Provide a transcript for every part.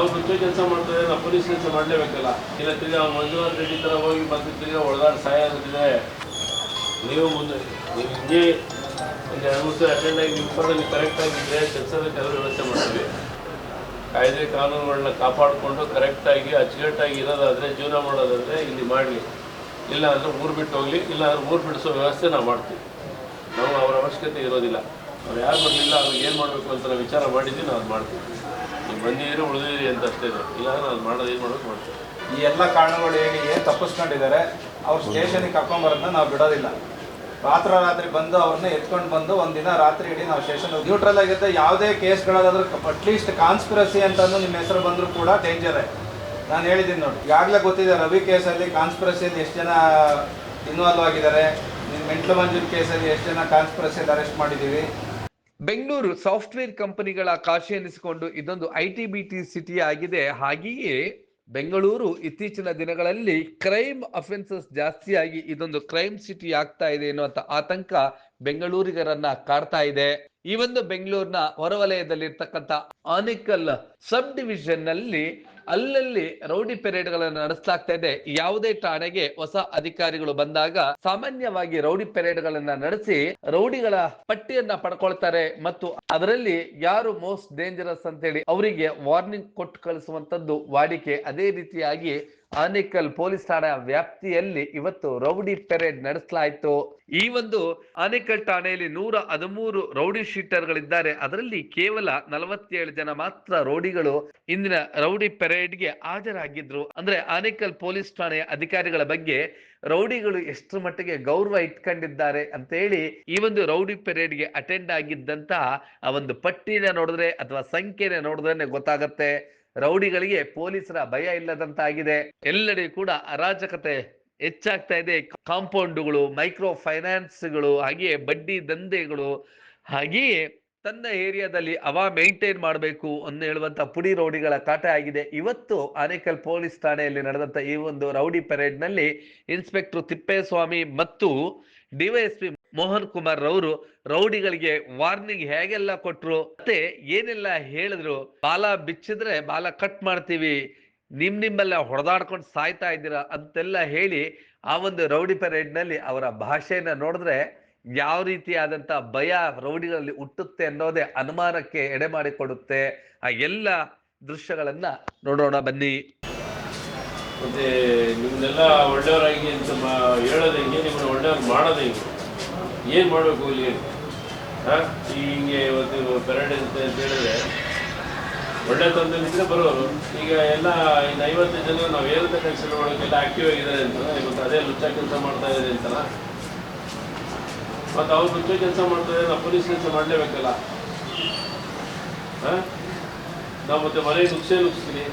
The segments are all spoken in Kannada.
ಅವ್ರು ಮುಂಚೆ ಕೆಲಸ ಮಾಡ್ತಾರೆ ನಾವು ಪೊಲೀಸ್ ಕೆಲಸ ಮಾಡಲೇಬೇಕಲ್ಲ. ಇಲ್ಲ ಅವ್ನು ಮಂಜುನಾಥ್ ರೆಡ್ಡಿ ಥರ ಹೋಗಿ ಮತ್ತೆ ತಿರ್ಗಿ ಸಹಾಯ ಆಗುತ್ತಿದೆ ನೀವು ಮುಂದೆ, ನೀವು ಹಿಂಗೆ ಒಂದು ಎರಡು ಮೂರು ಸಲ ಅಟೆಂಡ್ ಆಗಿ ನೀವು ಕರೆಕ್ಟಾಗಿದ್ದರೆ ಕೆಲಸದ ಕೆಲವು ವ್ಯವಸ್ಥೆ ಮಾಡ್ತೀವಿ. ಕಾಯ್ದೆ ಕಾನೂನುಗಳನ್ನ ಕಾಪಾಡಿಕೊಂಡು ಕರೆಕ್ಟಾಗಿ ಅಚ್ಚುಕಟ್ಟಾಗಿ ಇರೋದಾದರೆ, ಜೀವನ ಮಾಡೋದಾದರೆ ಇಲ್ಲಿ ಮಾಡಲಿ. ಇಲ್ಲ ಅಂದರೆ ಊರು ಬಿಟ್ಟು ಹೋಗಲಿ ಇಲ್ಲ ಅಂದರೆ ಊರು ಬಿಡಿಸೋ ವ್ಯವಸ್ಥೆ ನಾವು ಮಾಡ್ತೀವಿ. ನಾವು ಅವರ ಅವಶ್ಯಕತೆ ಇರೋದಿಲ್ಲ. ಅವ್ರು ಯಾರು ಬರಲಿಲ್ಲ ಅವ್ರಿಗೆ ಏನು ಮಾಡಬೇಕು ಅಂತ ನಾವು ವಿಚಾರ ಮಾಡಿದ್ವಿ, ನಾವು ಅದು ಮಾಡ್ತೀವಿ. ನೀವು ಉಳಿದಿರಿ ಅಂತ ಅಷ್ಟೇ ಇಲ್ಲ ಅದು ಮಾಡೋದು ಏನು ಮಾಡೋದು ಮಾಡ್ತೀವಿ ಈ ಎಲ್ಲ ಕಾರಣಗಳು ಹೇಳಿ ಏನು ತಪ್ಪಿಸ್ಕೊಂಡಿದ್ದಾರೆ. ಅವ್ರು ಸ್ಟೇಷನ್ಗೆ ಕರ್ಕೊಂಬರೋದನ್ನ ನಾವು ಬಿಡೋದಿಲ್ಲ. ರಾತ್ರಿ ರಾತ್ರಿ ಬಂದು ಅವ್ರನ್ನ ಎತ್ಕೊಂಡು ಬಂದು ಒಂದಿನ ರಾತ್ರಿ ಇಡೀ ನಾವು ಸ್ಟೇಷನ್ ನ್ಯೂಟ್ರಲ್ ಆಗಿರುತ್ತೆ. ಯಾವುದೇ ಕೇಸ್ಗಳಾದ್ರೂ ಅಟ್ಲೀಸ್ಟ್ ಕಾನ್ಸ್ಪಿರಸಿ ಅಂತಂದು ನಿಮ್ಮ ಹೆಸರು ಬಂದರೂ ಕೂಡ ಡೇಂಜರೇ ನಾನು ಹೇಳಿದ್ದೀನಿ ನೋಡಿ, ಈಗಾಗಲೇ ಗೊತ್ತಿದೆ ರವಿ ಕೇಸಲ್ಲಿ ಕಾನ್ಸ್ಪಿರಸಿಯಲ್ಲಿ ಎಷ್ಟು ಜನ ಇನ್ವಾಲ್ವ್ ಆಗಿದ್ದಾರೆ. ನಿಮ್ಮ ಮೆಂಟ್ಲು ಮಂಜೂರು ಕೇಸಲ್ಲಿ ಎಷ್ಟು ಜನ ಕಾನ್ಸ್ಪಿರಸಿಯಲ್ಲಿ ಅರೆಸ್ಟ್ ಮಾಡಿದ್ದೀವಿ. ಬೆಂಗಳೂರು ಸಾಫ್ಟ್ವೇರ್ ಕಂಪನಿಗಳ ಕಾಶಿ ಎನಿಸಿಕೊಂಡು ಇದೊಂದು I T B T city ಆಗಿದೆ ಹಾಗೆಯೇ ಬೆಂಗಳೂರು ಇತ್ತೀಚಿನ ದಿನಗಳಲ್ಲಿ ಕ್ರೈಮ್ ಅಫೆನ್ಸಸ್ ಜಾಸ್ತಿಯಾಗಿ ಇದೊಂದು ಕ್ರೈಮ್ ಸಿಟಿ ಆಗ್ತಾ ಇದೆ ಎನ್ನುವಂತ ಆತಂಕ ಬೆಂಗಳೂರಿಗರನ್ನ ಕಾಡ್ತಾ ಇದೆ. ಈ ಒಂದು ಬೆಂಗಳೂರಿನ ಹೊರವಲಯದಲ್ಲಿರ್ತಕ್ಕಂಥ ಆನಿಕಲ್ ಸಬ್ ಡಿವಿಷನ್ನಲ್ಲಿ ಅಲ್ಲಲ್ಲಿ ರೌಡಿ ಪೆರೇಡ್ಗಳನ್ನು ನಡೆಸಲಾಗ್ತಾ ಇದೆ. ಯಾವುದೇ ಠಾಣೆಗೆ ಹೊಸ ಅಧಿಕಾರಿಗಳು ಬಂದಾಗ ಸಾಮಾನ್ಯವಾಗಿ ರೌಡಿ ಪೆರೇಡ್ ಗಳನ್ನ ನಡೆಸಿ ರೌಡಿಗಳ ಪಟ್ಟಿಯನ್ನ ಪಡ್ಕೊಳ್ತಾರೆ ಮತ್ತು ಅದರಲ್ಲಿ ಯಾರು ಮೋಸ್ಟ್ ಡೇಂಜರಸ್ ಅಂತ ಹೇಳಿ ಅವರಿಗೆ ವಾರ್ನಿಂಗ್ ಕೊಟ್ಟು ಕಳಿಸುವಂತದ್ದು ವಾಡಿಕೆ ಅದೇ ರೀತಿಯಾಗಿ ಆನೇಕಲ್ ಪೊಲೀಸ್ ಠಾಣೆಯ ವ್ಯಾಪ್ತಿಯಲ್ಲಿ ಇವತ್ತು ರೌಡಿ ಪೆರೇಡ್ ನಡೆಸಲಾಯಿತು. ಈ ಒಂದು ಆನೇಕಲ್ ಠಾಣೆಯಲ್ಲಿ ನೂರ ಹದಿಮೂರು ರೌಡಿ ಶೀಟರ್ಗಳಿದ್ದಾರೆ. ಅದರಲ್ಲಿ ಕೇವಲ ನಲವತ್ತೇಳು ಜನ ಮಾತ್ರ ರೌಡಿಗಳು ಇಂದಿನ ರೌಡಿ ಪೆರೇಡ್ಗೆ ಹಾಜರಾಗಿದ್ರು. ಅಂದ್ರೆ ಆನೇಕಲ್ ಪೊಲೀಸ್ ಠಾಣೆಯ ಅಧಿಕಾರಿಗಳ ಬಗ್ಗೆ ರೌಡಿಗಳು ಎಷ್ಟು ಮಟ್ಟಿಗೆ ಗೌರವ ಇಟ್ಕೊಂಡಿದ್ದಾರೆ ಅಂತ ಹೇಳಿ ಈ ಒಂದು ರೌಡಿ ಪೆರೇಡ್ಗೆ ಅಟೆಂಡ್ ಆಗಿದ್ದಂತಹ ಆ ಒಂದು ಪಟ್ಟಿನ ನೋಡಿದ್ರೆ ಅಥವಾ ಸಂಖ್ಯೆನ ನೋಡಿದ್ರೆ ಗೊತ್ತಾಗತ್ತೆ. ರೌಡಿಗಳಿಗೆ ಪೊಲೀಸರ ಭಯ ಇಲ್ಲದಂತಾಗಿದೆ. ಎಲ್ಲೆಡೆ ಕೂಡ ಅರಾಜಕತೆ ಹೆಚ್ಚಾಗ್ತಾ ಇದೆ. ಕಾಂಪೌಂಡ್ಗಳು ಮೈಕ್ರೋ ಫೈನಾನ್ಸ್ಗಳು ಹಾಗೆಯೇ ಬಡ್ಡಿ ದಂಧೆಗಳು, ಹಾಗೆಯೇ ತನ್ನ ಏರಿಯಾದಲ್ಲಿ ಅವ ಮೇಂಟೈನ್ ಮಾಡಬೇಕು ಅಂತ ಹೇಳುವಂತ ಪುಡಿ ರೌಡಿಗಳ ಕಾಟ ಆಗಿದೆ. ಇವತ್ತು ಆನೇಕಲ್ ಪೊಲೀಸ್ ಠಾಣೆಯಲ್ಲಿ ನಡೆದಂತ ಈ ಒಂದು ರೌಡಿ ಪೆರೇಡ್ನಲ್ಲಿ ಇನ್ಸ್ಪೆಕ್ಟರ್ ತಿಪ್ಪೇಸ್ವಾಮಿ ಮತ್ತು ಡಿವೈಎಸ್ಪಿ ಮೋಹನ್ ಕುಮಾರ್ ರವರು ರೌಡಿಗಳಿಗೆ ವಾರ್ನಿಂಗ್ ಹೇಗೆಲ್ಲ ಕೊಟ್ರು? ಮತ್ತೆ ಏನೆಲ್ಲ ಹೇಳಿದ್ರು? ಬಾಲ ಬಿಚ್ಚಿದ್ರೆ ಬಾಲ ಕಟ್ ಮಾಡ್ತೀವಿ, ನಿಮ್ ನಿಮ್ಮೆಲ್ಲ ಹೊಡೆದಾಡ್ಕೊಂಡು ಸಾಯ್ತಾ ಇದ್ದೀರಾ ಅಂತೆಲ್ಲ ಹೇಳಿ ಆ ಒಂದು ರೌಡಿ ಪೆರೇಡ್ನಲ್ಲಿ ಅವರ ಭಾಷೆಯನ್ನ ನೋಡಿದ್ರೆ ಯಾವ ರೀತಿಯಾದಂತ ಭಯ ರೌಡಿಗಳಲ್ಲಿ ಹುಟ್ಟುತ್ತೆ ಅನ್ನೋದೇ ಅನುಮಾನಕ್ಕೆ ಎಡೆ ಮಾಡಿಕೊಡುತ್ತೆ. ಆ ಎಲ್ಲ ದೃಶ್ಯಗಳನ್ನ ನೋಡೋಣ ಬನ್ನಿ. ಮತ್ತೆ ನಿಮ್ಮನ್ನೆಲ್ಲ ಒಳ್ಳೆಯವರಾಗಿ ಅಂತ ಹೇಳೋದು ಹೆಂಗೆ ನಿಮ್ಮನ್ನ ಒಳ್ಳೆಯವ್ರು ಮಾಡೋದು ಏನು ಮಾಡಬೇಕು ಇಲ್ಲಿ? ಹಾಂ ಹಿಂಗೆ ಇವತ್ತು ಪೆರಡೆ ಅಂತ ಹೇಳಿದ್ರೆ ಒಳ್ಳೆ ತಂದಲ್ಲಿದ್ದರೆ ಬರೋರು. ಈಗ ಎಲ್ಲ ಇನ್ನು ಐವತ್ತು ಜನ ನಾವು ಏನಂತ ಕೆಲಸ ಮಾಡೋಕ್ಕೆಲ್ಲ ಆಕ್ಟಿವ್ ಆಗಿದ್ದಾರೆ ಅಂತ ಇವತ್ತು ಅದೇ ಲುಚ್ಚ ಕೆಲಸ ಮಾಡ್ತಾ ಇದ್ದಾರೆ ಅಂತಲ್ಲ? ಮತ್ತು ಅವ್ರು ಲುಚ್ಚ ಕೆಲಸ ಮಾಡ್ತಾರೆ ನಾವು ಪೊಲೀಸ್ ಕೆಲಸ ಮಾಡಲೇಬೇಕಲ್ಲ? ಹಾಂ? ನಾವು ಮತ್ತೆ ಮನೆ ನುಗ್ಸೇ ನುಗ್ಸ್ತೀನಿ.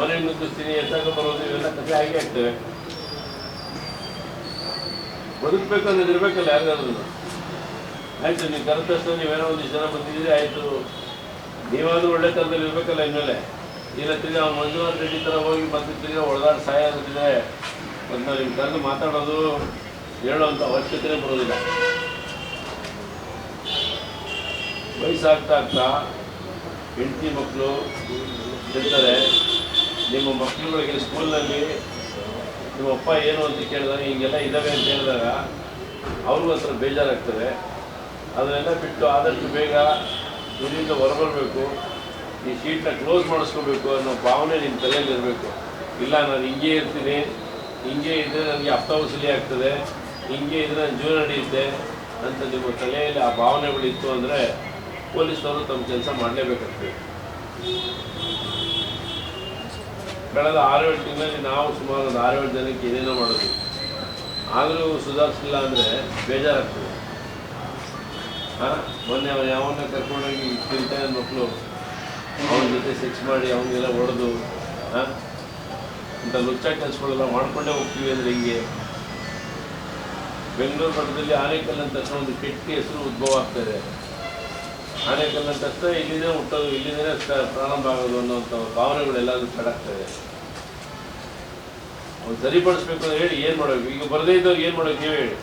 ಮನೆ ನುಗ್ಗಿಸ್ತೀನಿ, ಎತ್ತಾಗ ಬರೋದು ಇವೆಲ್ಲ ಕಥೆ ಆಗಿ ಆಗ್ತವೆ. ಬದುಕಬೇಕಂದ್ರೆ ಇರ್ಬೇಕಲ್ಲ ಯಾರಿಗಾದ್ರೂ. ಆಯ್ತು, ನೀವು ಕರೆದ ತಕ್ಷಣ ನೀವೇನೋ ಒಂದಿಷ್ಟು ಜನ ಬಂದಿದ್ದೀರಿ, ಆಯ್ತು. ನೀವಾದ್ರೂ ಒಳ್ಳೆ ಥರದಲ್ಲಿ ಇರ್ಬೇಕಲ್ಲ ಇನ್ಮೇಲೆ ಇಲ್ಲ ತಿರ್ಗಿ ಅವ್ನು ಮಂಜುನಾಥ್ ರೆಡ್ಡಿ ಥರ ಹೋಗಿ ಮತ್ತೆ ತಿರ್ಗಿ ಒಳದಾಡ್ ಸಹಾಯ ಮತ್ತು ನಾವು ನಿಮ್ಮ ಕರೆದು ಮಾತಾಡೋದು ಹೇಳೋವಂಥ ಅವಶ್ಯಕತೆ ಬರೋದಿಲ್ಲ. ವಯಸ್ಸಾಗ್ತಾ ಆಗ್ತಾ ಹೆಂಡತಿ ಮಕ್ಕಳು ಇರ್ತಾರೆ. ನಿಮ್ಮ ಮಕ್ಕಳುಗಳಿಗೆ ಸ್ಕೂಲ್ನಲ್ಲಿ ನಿಮ್ಮ ಅಪ್ಪ ಏನು ಅಂತ ಕೇಳಿದಾಗ, ಹಿಂಗೆಲ್ಲ ಇದ್ದಾವೆ ಅಂತ ಹೇಳಿದಾಗ ಅವ್ರಿಗೂ ಒಂಥರ ಬೇಜಾರಾಗ್ತದೆ. ಅದನ್ನೆಲ್ಲ ಬಿಟ್ಟು ಆದಷ್ಟು ಬೇಗ ಇದರಿಂದ ಹೊರಬರಬೇಕು. ಈ ಶೀಟ್ನ ಕ್ಲೋಸ್ ಮಾಡಿಸ್ಕೋಬೇಕು ಅನ್ನೋ ಭಾವನೆ ನಿಮ್ಮ ತಲೆಯಲ್ಲಿ ಇರಬೇಕು. ಇಲ್ಲ, ನಾನು ಹಿಂಗೆ ಇರ್ತೀನಿ. ಹಿಂಗೆ ಇದ್ದರೆ ನನಗೆ ಅಪ್ಪ ವಸೂಲಿ ಆಗ್ತದೆ. ಹಿಂಗೆ ಇದ್ರೆ ನಾನು ಜೀವನ ನಡೆಯುತ್ತೆ. ಅಂತ ನಿಮ್ಮ ತಲೆಯಲ್ಲಿ ಆ ಭಾವನೆಗಳಿತ್ತು ಅಂದರೆ ಪೊಲೀಸ್ನವರು ತಮ್ಮ ಕೆಲಸ ಮಾಡಲೇಬೇಕಾಗ್ತದೆ. ಕಳೆದ ಆರೇಳು ತಿಂಗಳಲ್ಲಿ ನಾವು ಸುಮಾರು ಒಂದು ಆರೇಳು ಜನಕ್ಕೆ ಏನೇನೋ ಮಾಡೋದು. ಆದರೂ ಸುಧಾರಿಸಿಲ್ಲ ಅಂದರೆ ಬೇಜಾರಾಗ್ತದೆ. ಹಾಂ, ಮೊನ್ನೆ ಅವನು ಯಾವನ್ನ ಕರ್ಕೊಂಡೋಗಿ ತಿಂತಾನೆ ಮಕ್ಕಳು ಅವನ ಜೊತೆ ಸೆಕ್ಸ್ ಮಾಡಿ ಅವನಿಗೆಲ್ಲ ಹೊಡೆದು, ಹಾಂ, ಇಂಥ ಲುಚ್ಚ ಕೆಲಸಗಳೆಲ್ಲ ಮಾಡಿಕೊಂಡೇ ಹೋಗ್ತೀವಿ ಅಂದರೆ ಹಿಂಗೆ? ಬೆಂಗಳೂರು ಮಟ್ಟದಲ್ಲಿ ಆನೇಕಲ್ ಅಂತ ಒಂದು ಕೆಟ್ಟ ಹೆಸರು ಉದ್ಭವ ಆಗ್ತದೆ ಆನೇಕಲ್ ಅಂತ ತಕ್ಷಣ ಇಲ್ಲಿಂದೇ ಹುಟ್ಟೋದು ಇಲ್ಲಿಂದನೇ ಸ- ಪ್ರಾರಂಭ ಆಗೋದು ಅನ್ನೋಂಥ ಭಾವನೆಗಳೆಲ್ಲಾದ್ರೂ ಕಡಾಗ್ತದೆ ಅವ್ರು ಸರಿಪಡಿಸ್ಬೇಕು ಅಂತ ಹೇಳಿ ಏನು ಮಾಡಬೇಕು ಈಗ ಬರದೇ ಇದ್ದವ್ರಿಗೆ ಏನು ಮಾಡೋದು ನೀವೇ ಹೇಳಿ.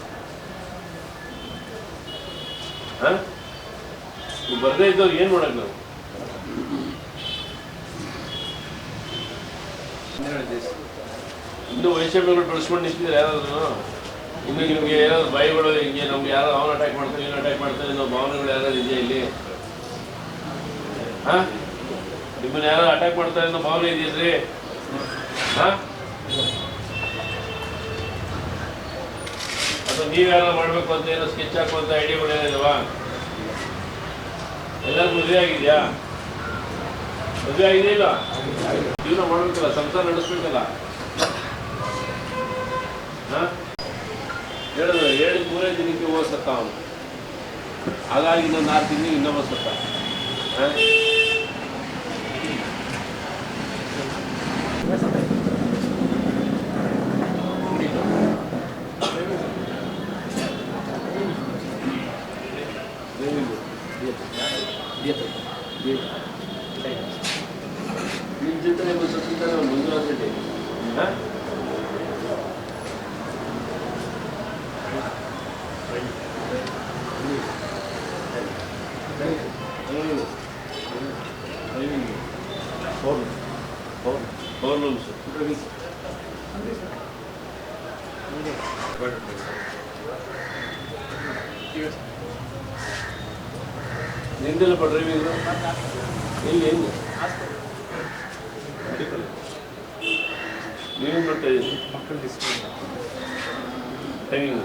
ಹಾಂ? ಈಗ ಬರದೇ ಇದ್ದವ್ರು ಏನು ಮಾಡೋದು ನಾವು? ಇನ್ನು ವೈಷಮ್ಯಗಳು ಬೆಳೆಸ್ಕೊಂಡು ನಿಂತಿದ್ರೆ ಯಾರಾದ್ರೂ? ಇನ್ನು ನಿಮಗೆ ಏನಾದ್ರು ಭಯಗಳು ಹಿಂಗೆ ನಮ್ಗೆ ಯಾರು ಅವನು ಅಟ್ಯಾಕ್ ಮಾಡ್ತಾರೆ, ಇವನು ಅಟ್ಯಾಕ್ ಮಾಡ್ತಾರೆ ಅನ್ನೋ ಭಾವನೆಗಳು ಯಾರಾದ್ರು ಇದೆಯಾ ಇಲ್ಲಿ? ನಿಮ್ಮನ್ನ ಯಾರೋ ಅಟ್ಯಾಕ್ ಮಾಡ್ತಾರೆ ಅನ್ನೋ ಭಾವನೆ ಇದೆಯಲ್ರಿ? ಹಾ? ನೀವು ನೀವ್ಯಾರ ಮಾಡಬೇಕು ಅಂತ ಏನೋ ಸ್ಕೆಚ್ ಹಾಕುವಂತ ಐಡಿಯಾಗಳು ಏನಿದಾವಾ? ಎಲ್ಲರಿಗೂ ಮದುವೆ ಆಗಿದೆಯಾ? ಮದುವೆ ಆಗಿದೆ ಇಲ್ಲ? ಜೀವನ ಮಾಡ್ಬೇಕಲ್ಲ, ಸಂಸಾರ ನಡೆಸ್ಬೇಕಲ್ಲ. ಹಾ? ಹೇಳಿದ ಮೂರೇ ದಿನಕ್ಕೆ ಹೋಗಿ ಸತ್ತ ಅವನು. ಹಾಗಾಗಿ ಇನ್ನೊಂದು ಆರು ತಿಂಗಳಿಗೆ ಇನ್ನೊಬ್ಬ ಸತ್ತ. ಹಾ? ನಿಮ್ ಜೊತೆ ನಿಮ್ಮ ಸತ್ತಿದ್ದಾರೆ ಮಂಜುನಾಥ್ ರೆಡ್ಡಿ ಹಾ? ಪೌರ್ಣಮ್ಸ್ ನಿಂದೆಲ್ಲಪ್ಪ ಡ್ರೈವಿಂಗ್ ಎಲ್ಲಿ ಎಲ್ಲಿ ನೀವೇನು ಮಾಡ್ತಾ ಇದ್ದೀರಿ? ಡ್ರೈವಿಂಗ್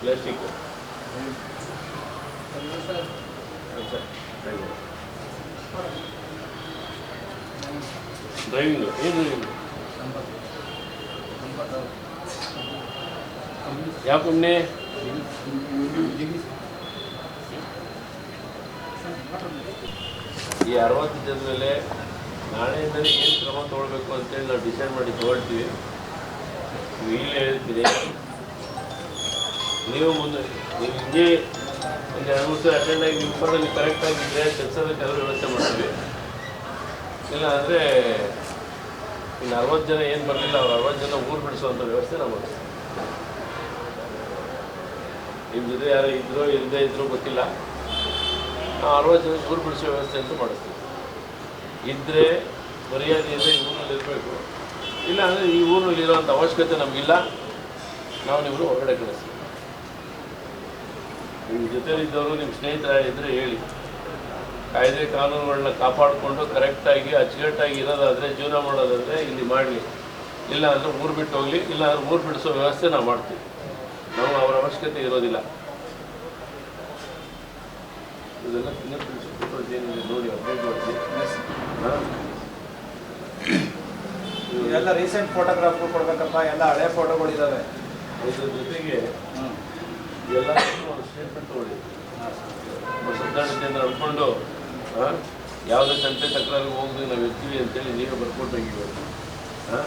ಪ್ಲಾಸ್ಟಿಕ್ ಸರ್ ಡ್ರೈವಿಂಗ್ ಏನು ಡ್ರೈವಿಂಗ್ ಯಾವ ಕಂಪ್ನಿ ಈ ಅರವತ್ತು ಜನರಲ್ಲೇ ನಾಳೆಯಿಂದ ಏನು ಕ್ರಮ ತೊಗೊಳ್ಬೇಕು ಅಂತೇಳಿ ನಾವು ಡಿಸೈಡ್ ಮಾಡಿ ತೊಗೊಳ್ತೀವಿ. ನೀವು ಹೇಳ್ತೀರಿ. ನೀವು ಮುಂದೆ, ನೀವು ಹಿಂಗೆ ಒಂದು ಎರಡು ಮೂರು ಅಟೆಂಡ್ ಆಗಿ, ನಿಮ್ಮ ಕರೆಕ್ಟ್ ಆಗಿದ್ದರೆ ಕೆಲಸದ ಕೆಲವು ವ್ಯವಸ್ಥೆ ಮಾಡ್ತೀವಿ. ಇಲ್ಲ, ಅಂದರೆ ಇಲ್ಲಿ ಅರವತ್ತು ಜನ ಏನು ಬರಲಿಲ್ಲ, ಅವ್ರು ಅರವತ್ತು ಜನ ಊರು ಬಿಡಿಸುವಂಥ ವ್ಯವಸ್ಥೆ ನಾವು ನಿಮ್ಮ ಜೊತೆ ಯಾರು ಇದ್ರು ಇಲ್ಲದೇ ಇದ್ರು ಗೊತ್ತಿಲ್ಲ. ನಾವು ಅರವತ್ತು ಜನ ಊರು ಬಿಡಿಸೋ ವ್ಯವಸ್ಥೆ ಅಂತ ಮಾಡಿಸ್ತೀವಿ. ಇದ್ದರೆ ಮರ್ಯಾದೆಯಿಂದ ಈ ಊರಲ್ಲಿ ಇರಬೇಕು. ಇಲ್ಲ ಅಂದರೆ ಈ ಊರಲ್ಲಿ ಇರೋವಂಥ ಅವಶ್ಯಕತೆ ನಮಗಿಲ್ಲ. ನಾವು ನಿಮ್ಮನ್ನು ಹೊರಗಡೆ ಕಳಿಸ್ತೀವಿ. ನಿಮ್ಮ ಜೊತೆಲಿದ್ದವರು ನಿಮ್ಮ ಸ್ನೇಹಿತರ ಇದ್ದರೆ ಹೇಳಿ. ಕಾಯ್ದೆ ಕಾನೂನುಗಳನ್ನ ಕಾಪಾಡಿಕೊಂಡು ಕರೆಕ್ಟಾಗಿ ಅಚ್ಚುಕಟ್ಟಾಗಿ ಇರೋದಾದರೆ ಜೀವನ ಮಾಡೋದಾದರೆ ಇಲ್ಲಿ ಮಾಡಲಿ. ಇಲ್ಲ ಅಂದರೆ ಊರು ಬಿಟ್ಟು ಹೋಗಲಿ ಇಲ್ಲ ಅಂದರೆ ಊರು ಬಿಡಿಸೋ ವ್ಯವಸ್ಥೆ ನಾವು ಮಾಡ್ತೀವಿ. ನಾವು ಅವರ ಅವಶ್ಯಕತೆ ಇರೋದಿಲ್ಲ. ಇದೆಲ್ಲ ಏನಿದೆ ನೋಡಿ ಅಪ್ಡೇಟ್ ಮಾಡ್ತೀವಿ ರೀಸೆಂಟ್ ಫೋಟೋಗ್ರಾಫ್ ಕೊಡ್ಬೇಕಪ್ಪ ಎಲ್ಲ ಹಳೆ ಫೋಟೋಗಳಿದಾವೆ ಇದ್ರ ಜೊತೆಗೆ ಎಲ್ಲ ಸ್ಟೇಟ್ಮೆಂಟ್ ತಗೊಳ್ಳಿ ಸದ್ದಾಡತೆಯಿಂದ ನಡ್ಕೊಂಡು ಹಾಂ ಯಾವುದೇ ಸಂತೆ ತಕರಾರಿಗೆ ಹೋಗಿ ನಾವು ಇರ್ತೀವಿ ಅಂತೇಳಿ ನೀವೇ ಬರ್ಕೊಂಡು ಹೋಗಿ ಹಾಂ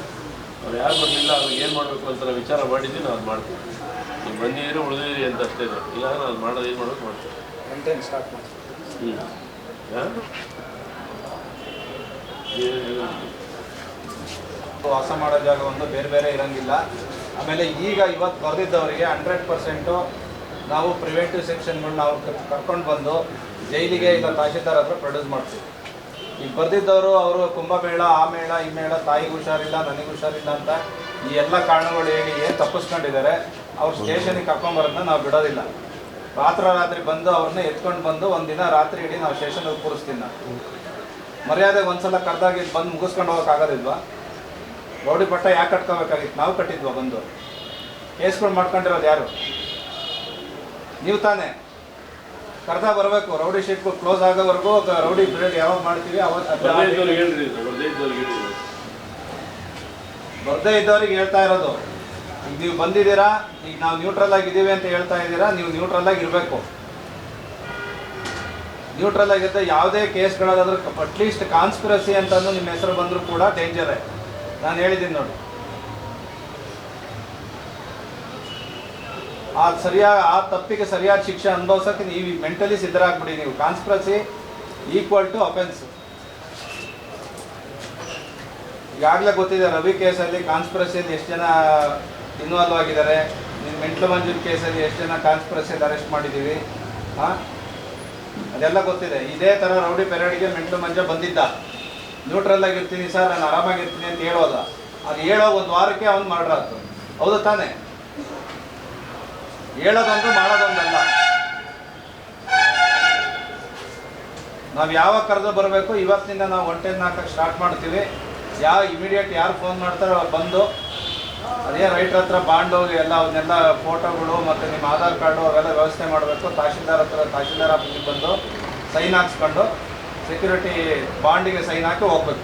ಅವ್ರು ಯಾರು ಬರಲಿಲ್ಲ ಅವ್ರಿಗೆ ಏನು ಮಾಡಬೇಕು ಅಂತ ನಾವು ವಿಚಾರ ಮಾಡಿದ್ವಿ ನಾನು ಮಾಡ್ತೀನಿ ಮಾಡ್ತೀವಿ. ನೀವು ಬಂದಿದ್ದೀರಿ ಉಳಿದಿರಿ ಅಂತ ಅಷ್ಟೇ ಇದೆ. ಇಲ್ಲ ನಾನು ಮಾಡೋದು ಏನು ಮಾಡೋದು ಮಾಡ್ತೀನಿ ಹ್ಞೂ ಹಾಂ ವಾಸ ಮಾಡೋ ಜಾಗ ಒಂದು ಬೇರೆ ಬೇರೆ ಇರೋಂಗಿಲ್ಲ. ಆಮೇಲೆ ಈಗ ಇವತ್ತು ಬರೆದಿದ್ದವರಿಗೆ ಹಂಡ್ರೆಡ್ ಪರ್ಸೆಂಟು ನಾವು ಪ್ರಿವೆಂಟಿವ್ ಸೆಕ್ಷನ್ಗಳನ್ನ ನಾವು ಕರ್ಕೊಂಡು ಬಂದು ಜೈಲಿಗೆ ಇಲ್ಲ ತಹಶೀಲ್ದಾರ್ ಹತ್ರ ಪ್ರೊಡ್ಯೂಸ್ ಮಾಡ್ತೀವಿ. ಈಗ ಬರೆದಿದ್ದವರು ಅವರು ಕುಂಭಮೇಳ ಆ ಮೇಳ ಈ ಮೇಳ ತಾಯಿಗೆ ಹುಷಾರಿಲ್ಲ, ನನಗೆ ಹುಷಾರಿಲ್ಲ ಅಂತ ಈ ಎಲ್ಲ ಕಾರಣಗಳು ಹೇಳಿ ಏನು ತಪ್ಪಿಸ್ಕೊಂಡಿದ್ದಾರೆ, ಅವ್ರು ಸ್ಟೇಷನಿಗೆ ಕರ್ಕೊಂಬರೋದನ್ನ ನಾವು ಬಿಡೋದಿಲ್ಲ. ರಾತ್ರ ರಾತ್ರಿ ಬಂದು ಅವ್ರನ್ನ ಎತ್ಕೊಂಡು ಬಂದು ಒಂದಿನ ರಾತ್ರಿ ಇಡೀ ನಾವು ಸ್ಟೇಷನ್ಗೆ ಕೂರಿಸ್ತೀನಿ. ನಾವು ಮರ್ಯಾದೆ ಒಂದ್ಸಲ ಕರೆದಾಗ ಇಲ್ಲಿ ಬಂದು ಮುಗಿಸ್ಕೊಂಡು ಹೋಗೋಕ್ಕಾಗೋದಿಲ್ವಾ ಗೌಡಿ ಪಟ್ಟ ಯಾಕೆ ಕಟ್ಕೋಬೇಕಾಗಿತ್ತು? ನಾವು ಕಟ್ಟಿದ್ವಾ ಬಂದು? ಕೇಸ್ಗಳು ಮಾಡ್ಕೊಂಡಿರೋದು ಯಾರು? ನೀವು ತಾನೇ? ಕರ್ದ ಬರಬೇಕು ರೌಡಿ ಶೀಟ್ ಕ್ಲೋಸ್ ಆಗೋವರೆಗೂ ರೌಡಿ ಪೀರಿಯಡ್ ಯಾವಾಗ ಮಾಡ್ತೀವಿ ಬರ್ದೇ ಇದ್ದವ್ರಿಗೆ ಹೇಳ್ತಾ ಇರೋದು. ಈಗ ನೀವು ಬಂದಿದ್ದೀರಾ ಈಗ ನಾವು ನ್ಯೂಟ್ರಲ್ ಆಗಿದ್ದೀವಿ ಅಂತ ಹೇಳ್ತಾ ಇದ್ದೀರಾ ನೀವು ನ್ಯೂಟ್ರಲ್ ಆಗಿ ಇರಬೇಕು. ನ್ಯೂಟ್ರಲ್ ಆಗಿರುತ್ತೆ ಯಾವುದೇ ಕೇಸ್ಗಳಾದ್ರೂ ಅಟ್ಲೀಸ್ಟ್ ಕಾನ್ಸ್ಪಿರಸಿ ಅಂತಂದು ನಿಮ್ಮ ಹೆಸರು ಬಂದರೂ ಕೂಡ ಡೇಂಜರೇ ನಾನು ಹೇಳಿದ್ದೀನಿ ನೋಡಿ. ಆ ಸರಿಯಾದ ಆ ತಪ್ಪಿಗೆ ಸರಿಯಾದ ಶಿಕ್ಷೆ ಅನುಭವಿಸೋಕೆ ನೀವು ಮೆಂಟಲಿ ಸಿದ್ಧರಾಗ್ಬಿಡಿ ನೀವು. ಕಾನ್ಸ್ಪಿರಸಿ ಈಕ್ವಲ್ ಟು ಅಫೆನ್ಸ್ ಈಗಾಗಲೇ ಗೊತ್ತಿದೆ, ರವಿ ಕೇಸಲ್ಲಿ ಕಾನ್ಸ್ಪ್ರೆಸಿಯಲ್ಲಿ ಎಷ್ಟು ಜನ ಇನ್ವಾಲ್ವ್ ಆಗಿದ್ದಾರೆ. ನಿಮ್ಮ ಮೆಂಟ್ಲು ಮಂಜೂರ್ ಕೇಸಲ್ಲಿ ಎಷ್ಟು ಜನ ಕಾನ್ಸ್ಪಿರಸಿಯಲ್ಲಿ ಅರೆಸ್ಟ್ ಮಾಡಿದ್ದೀವಿ ಹಾಂ? ಅದೆಲ್ಲ ಗೊತ್ತಿದೆ. ಇದೇ ಥರ ರೌಡಿ ಪೆರಡಿಗೆ ಮೆಂಟ್ಲು ಮಂಜ ಬಂದಿದ್ದ. ನ್ಯೂಟ್ರಲ್ ಆಗಿರ್ತೀನಿ ಸರ್, ನಾನು ಆರಾಮಾಗಿರ್ತೀನಿ ಅಂತ ಹೇಳೋದ. ಅದು ಹೇಳೋ ಒಂದು ವಾರಕ್ಕೆ ಅವ್ನು ಆಯ್ತು ಹೌದು ತಾನೇ? ಹೇಳೋದೊಂದು ಮಾಡೋದೊಂದಲ್ಲ. ನಾವು ಯಾವಾಗ ಕರೆದು ಬರಬೇಕು ಇವತ್ತಿನಿಂದ ನಾವು ಹೊಟ್ಟೆನ ಹಾಕಕ್ಕೆ ಸ್ಟಾರ್ಟ್ ಮಾಡ್ತೀವಿ. ಯಾವ ಇಮಿಡಿಯೇಟ್ ಯಾರು ಫೋನ್ ಮಾಡ್ತಾರೋ ಬಂದು, ಅದೇ ರೈಟ್ರ್ ಹತ್ರ ಬಾಂಡು ಎಲ್ಲ ಅವನ್ನೆಲ್ಲ ಫೋಟೋಗಳು ಮತ್ತು ನಿಮ್ಮ ಆಧಾರ್ ಕಾರ್ಡು ಅವೆಲ್ಲ ವ್ಯವಸ್ಥೆ ಮಾಡಬೇಕು. ತಹಶೀಲ್ದಾರ್ ಹತ್ರ ತಹಶೀಲ್ದಾರ್ ಆಫೀಸಿಗೆ ಬಂದು ಸೈನ್ ಹಾಕ್ಸ್ಕೊಂಡು ಸೆಕ್ಯೂರಿಟಿ ಬಾಂಡಿಗೆ ಸೈನ್ ಹಾಕಿ ಹೋಗ್ಬೇಕು.